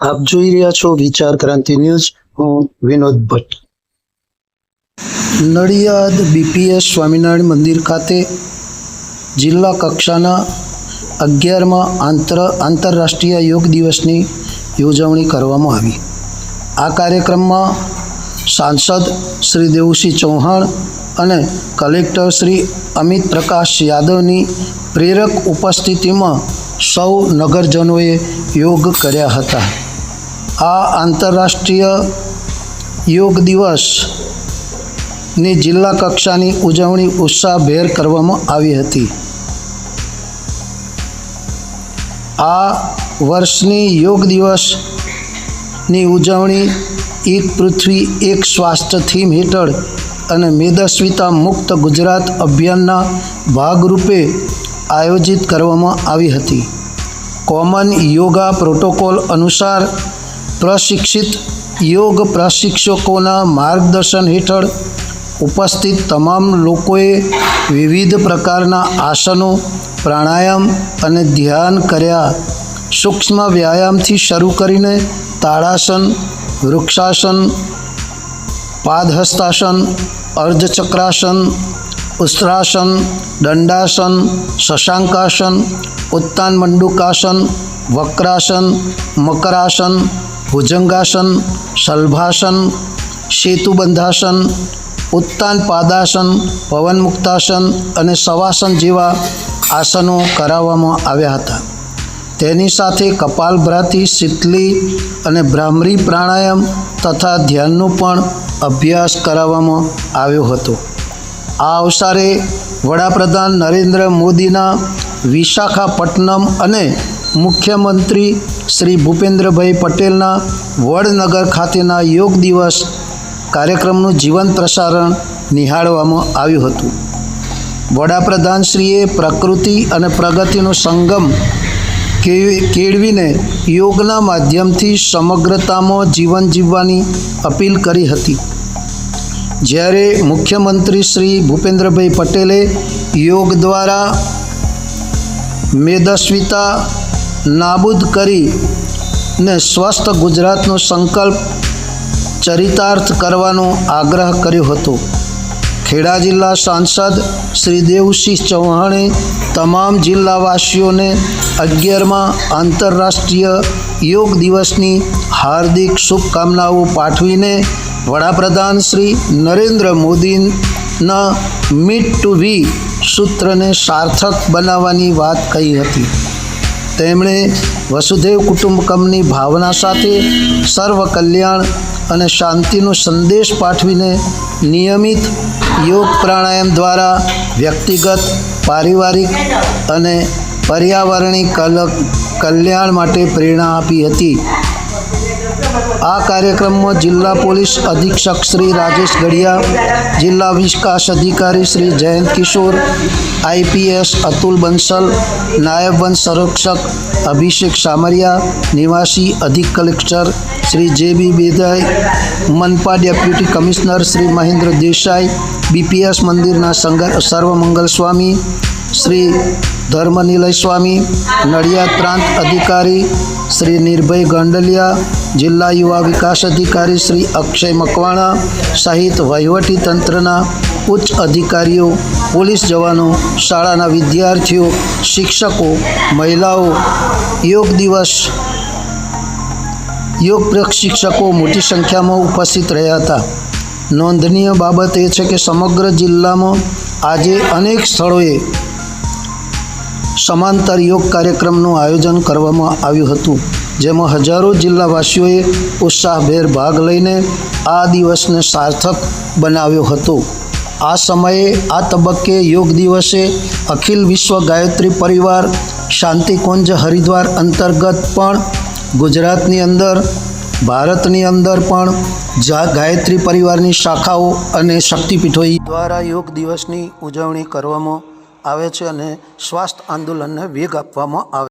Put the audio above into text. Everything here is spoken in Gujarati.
આપ જોઈ રહ્યા છો વિચાર ક્રાંતિ ન્યૂઝ. હું વિનોદ ભટ્ટ. નડિયાદ બીપીએસ સ્વામિનારાયણ મંદિર ખાતે જિલ્લા કક્ષાના અગિયારમાં આંતર આંતરરાષ્ટ્રીય યોગ દિવસની યોજવણી કરવામાં આવી. આ કાર્યક્રમમાં સાંસદ શ્રી દેવુસિંહ ચૌહાણ અને કલેક્ટર શ્રી અમિત પ્રકાશ યાદવની પ્રેરક ઉપસ્થિતિમાં સૌ નગરજનોએ યોગ કર્યા હતા. આ આંતરરાષ્ટ્રીય યોગ દિવસની જિલ્લા કક્ષાની ઉજવણી ઉત્સાહભેર કરવામાં આવી હતી. આ વર્ષની યોગ દિવસની ઉજવણી એક પૃથ્વી એક સ્વાસ્થ્ય થીમ હેઠળ અને મેદસ્વીતા મુક્ત ગુજરાત અભિયાનના ભાગરૂપે આયોજિત કરવામાં આવી હતી. કોમન યોગા પ્રોટોકોલ અનુસાર પ્રશિક્ષિત યોગ પ્રશિક્ષકોના માર્ગદર્શન હેઠળ ઉપસ્થિત તમામ લોકોએ વિવિધ પ્રકારના આસનો, પ્રાણાયામ અને ધ્યાન કર્યા. સૂક્ષ્મ વ્યાયામથી શરૂ કરીને તાળાસન, વૃક્ષાસન, પાદહસ્તાસન, અર્ધચક્રાસન ઉસ્ત્રાસન દંડાસન, શશાંકાસન ઉત્તાન મંડુકાસન વક્રાસન, મકરાસન ભુજંગાસન શલભાસન સેતુબંધાસન ઉત્તાન પાદાસન પવન મુક્તાસન અને સવાસન જેવા આસનો કરાવવામાં આવ્યા હતા. તેની સાથે કપાલભ્રાતી, શીતલી અને ભ્રામરી પ્રાણાયામ તથા ધ્યાનનો પણ અભ્યાસ કરાવવામાં આવ્યો હતો. આ અવસરે વડાપ્રધાન નરેન્દ્ર મોદીના વિશાખાપટ્ટનમ અને મુખ્યમંત્રી શ્રી ભૂપેન્દ્રભાઈ પટેલના વડનગર ખાતેના યોગ દિવસ કાર્યક્રમનું જીવંત પ્રસારણ નિહાળવામાં આવ્યું હતું. વડાપ્રધાનશ્રીએ પ્રકૃતિ અને પ્રગતિનો સંગમ કેળવીને યોગના માધ્યમથી સમગ્રતામાં જીવન જીવવાની અપીલ કરી હતી. જ્યારે મુખ્યમંત્રી શ્રી ભૂપેન્દ્રભાઈ પટેલે યોગ દ્વારા મેદસ્વીતા નાબૂદ કરી ને સ્વસ્થ ગુજરાતનો સંકલ્પ ચરિતાર્થ કરવાનો આગ્રહ કર્યો હતો. ખેડા જિલ્લા સાંસદ શ્રી દેવસિંહ ચૌહાણે તમામ જિલ્લાવાસીઓને અગિયારમાં આંતરરાષ્ટ્રીય યોગ દિવસની હાર્દિક શુભકામનાઓ પાઠવીને વડાપ્રધાન શ્રી નરેન્દ્ર મોદીના મીટ ટુ વી સૂત્રને સાર્થક બનાવવાની વાત કહી હતી. તેમણે વસુધૈવ કુટુંબકમની ભાવના સાથે સર્વ કલ્યાણ અને શાંતિનો સંદેશ પાઠવીને નિયમિત યોગ પ્રાણાયામ દ્વારા વ્યક્તિગત, પારિવારિક અને પર્યાવરણીય કલ, કલ્યાણ માટે પ્રેરણા આપી હતી. આ કાર્યક્રમમાં જિલ્લા પોલીસ અધિક્ષક શ્રી રાજેશ ગઢિયા, જિલ્લા વિકાસ અધિકારી શ્રી જયંત કિશોર, આઈપીએસ અતુલ બંસલ, નાયબ વન સંરક્ષક અભિષેક સામરિયા, નિવાસી અધિક કલેક્ટર શ્રી જે B બેદાઈ, મનપા deputy commissioner Shri Mahendra Desai, BPS મંદિરના સંગ સર્વમંગલ સ્વામી શ્રી ધર્મનિલય સ્વામી, નડિયાદ પ્રાંત અધિકારી શ્રી નિર્ભય ગંડલિયા જિલ્લા યુવા વિકાસ અધિકારી શ્રી અક્ષય મકવાણા સહિત વહીવટી તંત્રના ઉચ્ચ અધિકારીઓ, પોલીસ જવાનો, શાળાના વિદ્યાર્થીઓ, શિક્ષકો, મહિલાઓ, યોગ દિવસ, યોગ પ્રશિક્ષકો મોટી સંખ્યામાં ઉપસ્થિત રહ્યા હતા. નોંધનીય બાબત એ છે કે સમગ્ર જિલ્લામાં આજે અનેક સ્થળોએ સમાંતર યોગ કાર્યક્રમનું આયોજન કરવામાં આવ્યું હતું. જેમાં હજારો જિલ્લાવાસીઓએ ઉત્સાહભેર ભાગ લઈને આ દિવસને સાર્થક બનાવ્યો હતો. આ સમયે આ તબક્કે યોગ દિવસે અખિલ વિશ્વ ગાયત્રી પરિવાર શાંતિકુંજ હરિદ્વાર અંતર્ગત પણ ગુજરાતની અંદર, ભારતની અંદર પણ જા ગાયત્રી પરિવારની શાખાઓ અને શક્તિપીઠો દ્વારા યોગ દિવસની ઉજવણી કરવામાં આવે છે અને સ્વાસ્થ્ય આંદોલનને વેગ આપવામાં આવે